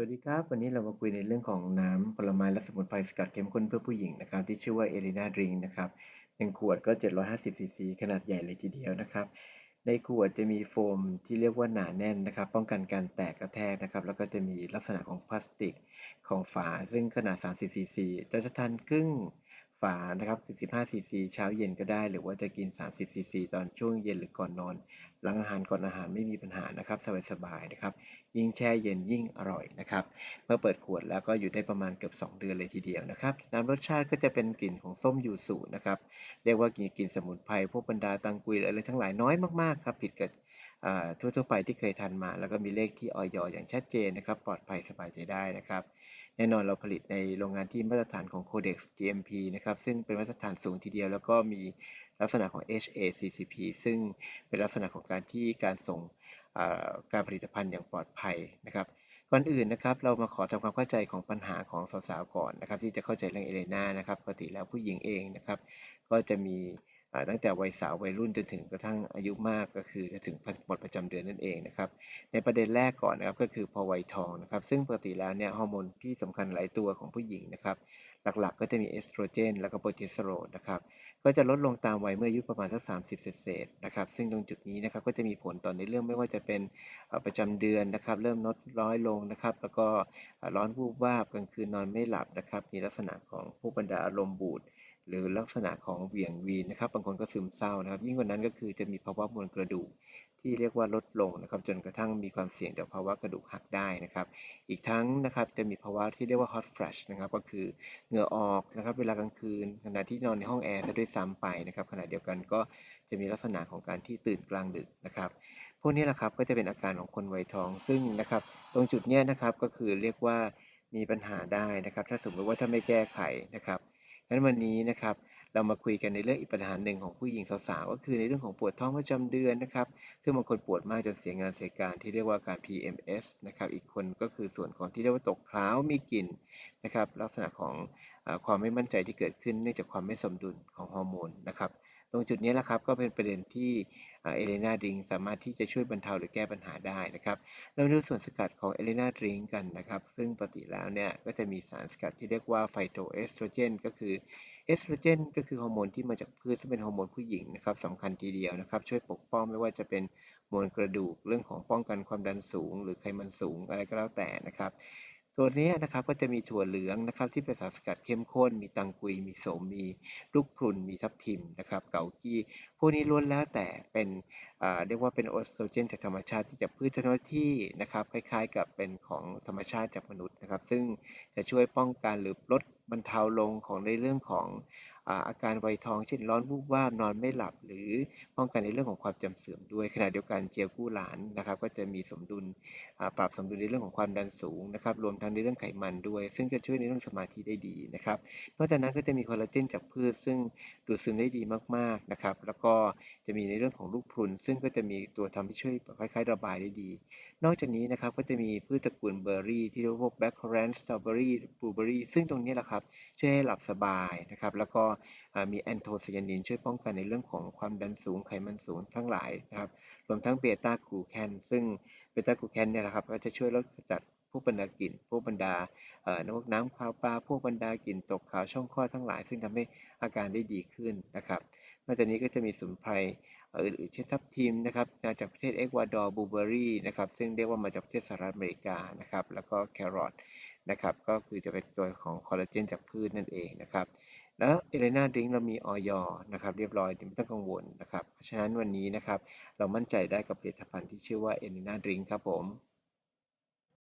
สวัสดีครับ วันนี้เรามาคุยในเรื่องของน้ำผลไม้และสมุนไพรสกัดเข้มข้นเพื่อผู้หญิงนะครับ ที่ชื่อว่าเอรินาดริงนะครับหนึ่งขวดก็ 750ซีซีขนาดใหญ่เลยทีเดียวนะครับ ในขวดจะมีโฟมที่เรียกว่าหนาแน่นนะครับ ป้องกันการแตกกระแทกนะครับ แล้วก็จะมีลักษณะของพลาสติกของฝาซึ่งขนาด 30ซีซีจะจะทานครึ่ง ฝานะครับ15ซีซีเช้าเย็นก็ได้ หรือว่าจะกิน 30ซีซีตอนช่วงเย็นหรือก่อนนอน หลังอาหารก่อนอาหารไม่มีปัญหานะครับสบายๆนะครับ ยิ่งแช่เย็นยิ่งอร่อยนะครับ เมื่อเปิดขวดแล้วก็อยู่ได้ประมาณเกือบ 2 เดือนเลยทีเดียวนะครับ น้ำรสชาติก็จะเป็นกลิ่นของส้มยูสุนะครับ เรียกว่ากลิ่นกลิ่นสมุนไพรพวกบรรดาตังกุยอะไรทั้งหลายน้อยมากๆครับ ผิดกับทั่วๆไปที่เคยทานมา แล้วก็มีเลขที่ออยอย่างชัดเจนนะครับ ปลอดภัยสบายใจได้นะครับ แน่นอนเราผลิตในโรงงานที่มาตรฐานของ Codex GMP นะครับ ซึ่งเป็นมาตรฐานสูงทีเดียว แล้วก็มีลักษณะของ HACCP ซึ่งเป็นลักษณะของการที่การส่งการผลิตภัณฑ์อย่างปลอดภัยนะครับ ก่อนอื่นนะครับ เรามาขอทำความเข้าใจของปัญหาของสาวๆก่อนนะครับ ที่จะเข้าใจเรื่องเอเลนานะครับปกติแล้วผู้หญิงเองนะครับ ก็จะมี ตั้งแต่วัยสาววัยรุ่นจนถึงกระทั่งอายุมากก็คือจะถึงหมดประจำเดือนนั่นเองนะครับในประเด็นแรกก่อนนะครับก็คือพอวัยทองนะครับซึ่งปกติแล้วเนี่ยฮอร์โมนที่สำคัญหลายตัวของผู้หญิงนะครับหลักๆ ก็จะมีเอสโตรเจน แล้วก็โปรเจสเตอโรนนะครับก็จะลดลงตามวัยเมื่ออายุประมาณสัก 30 เศษนะครับซึ่งตรงจุดนี้นะครับก็จะมีผลต่อในเรื่องไม่ว่าจะเป็นประจำเดือนนะครับเริ่มลดร้อยลงนะครับแล้วก็ร้อนวูบวาบกลางคืนนอนไม่หลับนะครับมีลักษณะของผู้บรรดาอารมณ์บูด หรือลักษณะของเบี่ยงวีนนะครับบางคนก็ซึมเศร้านะครับ ยิ่งกว่านั้นก็คือจะมีภาวะมวลกระดูกที่เรียกว่าลดลงนะครับ จนกระทั่งมีความเสี่ยงต่อภาวะกระดูกหักได้นะครับ อีกทั้งนะครับจะมีภาวะที่เรียกว่า hot flash นะครับก็คือเหงื่อออกนะครับ เวลากลางคืนขณะที่นอนในห้องแอร์ด้วยซ้ำไปนะครับขณะเดียวกันก็จะมีลักษณะของการที่ตื่นกลางดึกนะครับ พวกนี้แหละครับก็จะเป็นอาการของคนวัยทองซึ่งนะครับ ตรงจุดนี้นะครับก็คือเรียกว่ามีปัญหาได้นะครับ ถ้าสมมติว่าถ้าไม่แก้ไขนะครับ งั้นวันนี้นะครับเรามาคุยกันในเรื่องอีกปัญหาหนึ่งของผู้หญิงสาวๆ ก็คือในเรื่องของปวดท้องประจำเดือนนะครับ ซึ่งบางคนปวดมากจนเสียงานเสียการที่เรียกว่าการ PMS นะครับ อีกคนก็คือส่วนของที่เรียกว่าตกคล้าวมีกลิ่นนะครับ ลักษณะของอความไม่มั่นใจที่เกิดขึ้นเนื่องจากความไม่สมดุลของฮอร์โมนนะครับ ตรงจุดนี้แหละครับก็เป็นประเด็นที่เอเลนาดริงสามารถที่จะช่วยบรรเทาหรือแก้ปัญหาได้นะครับเราดูส่วนสกัดของเอเลนาดริงกันนะครับ ซึ่งปกติแล้วเนี่ยก็จะมีสารสกัดที่เรียกว่าไฟโตเอสโตรเจนก็คือเอสโตรเจนก็คือฮอร์โมนที่มาจากพืชซึ่งเป็นฮอร์โมนผู้หญิงนะครับสำคัญทีเดียวนะครับ ช่วยปกป้องไม่ว่าจะเป็นมวลกระดูกเรื่องของป้องกันความดันสูง หรือไขมันสูงอะไรก็แล้วแต่นะครับ ตัวนี้นะครับก็จะมีถั่วเหลืองนะครับที่เป็นสารสกัดเข้มข้น มีตังกุย มีโสม มีลูกพรุน มีทับทิมนะครับเกากี้พวกนี้ล้วนแล้วแต่เป็นเรียกว่าเป็นโอสโตรเจนจากธรรมชาติที่จะพืชชนิดที่นะครับคล้ายๆ กับเป็นของธรรมชาติจากมนุษย์นะครับ ซึ่งจะช่วยป้องกันหรือลดบรรเทาลงของในเรื่องของ อาการไวทองเช่นร้อนวูบวาบนอนไม่หลับ หรือป้องกันในเรื่องของความจำเสื่อมด้วยขณะเดียวกันเจียวกู้หลานนะครับ ก็จะมีสมดุลปรับสมดุลในเรื่องของความดันสูงนะครับรวมทั้งในเรื่องไขมันด้วย ซึ่งจะช่วยในเรื่องสมาธิได้ดีนะครับนอกจากนั้นก็จะมีคอลลาเจนจากพืช ซึ่งดูดซึมได้ดีมากๆนะครับแล้วก็จะมีในเรื่องของลูกพรุน ซึ่งก็จะมีตัวทำให้ช่วยคล้ายๆ ระบายได้ดี นอกจากนี้นะครับก็จะมีพืชตระกูลเบอร์รี่ที่เรียกว่าแบล็คคอรันสตรอเบอรี่บลูเบอรี่ซึ่งตรงนี้แหละครับช่วยให้หลับสบายนะครับแล้วก็มีแอนโทไซยานินช่วยป้องกันในเรื่องของความดันสูงไขมันสูงทั้งหลายนะครับรวมทั้งเบต้ากลูแคนซึ่งเบต้ากลูแคนเนี่ยนะครับก็จะช่วยลดจัดพวกบรรดากลิ่นพวกบรรดาน้ำน้ำขาวปลาพวกบรรดากลิ่นตกขาวช่องคลอดทั้งหลาย ซึ่งทำให้อาการได้ดีขึ้นนะครับนอกจากนี้ก็จะมีสมุนไพรอื่นๆเช่นทับทิมนะครับมาจากประเทศเอกวาดอร์บูเบอรี่นะครับซึ่งเรียกว่ามาจากประเทศสหรัฐอเมริกานะครับแล้วก็แครอทนะครับก็คือจะเป็นตัวของคอลลาเจนจากพืชนั่นเองนะครับ แล้วเอเลนาดริงเรามีออยนะครับเรียบร้อยไม่ต้องกังวลนะครับ เพราะฉะนั้นวันนี้นะครับเรามั่นใจได้กับผลิตภัณฑ์ที่ชื่อว่าเอเลนาดริงครับผม